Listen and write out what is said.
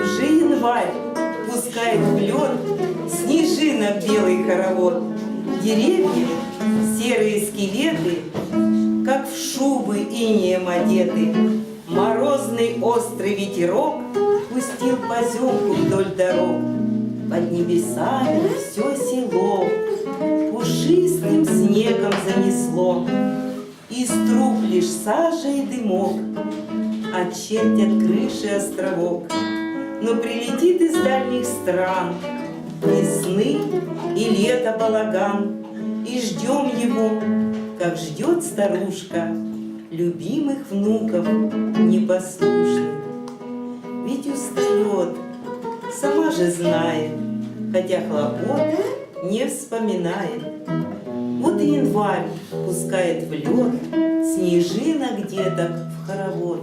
уже январь пускает в лед снежинок белый хоровод. Деревья, серые скелеты, как в шубы инеем одеты. Морозный острый ветерок пустил поземку вдоль дорог. Под небесами все село пушистым снегом занесло. Из труб лишь сажа и дымок, а чертят крыши островок. Но прилетит из дальних стран Весны и лето балаган, И ждем его, как ждет старушка Любимых внуков непослушных. Ведь устает, сама же знает, Хотя хлопот не вспоминает. Вот и январь пускает в лед деток в хоровод.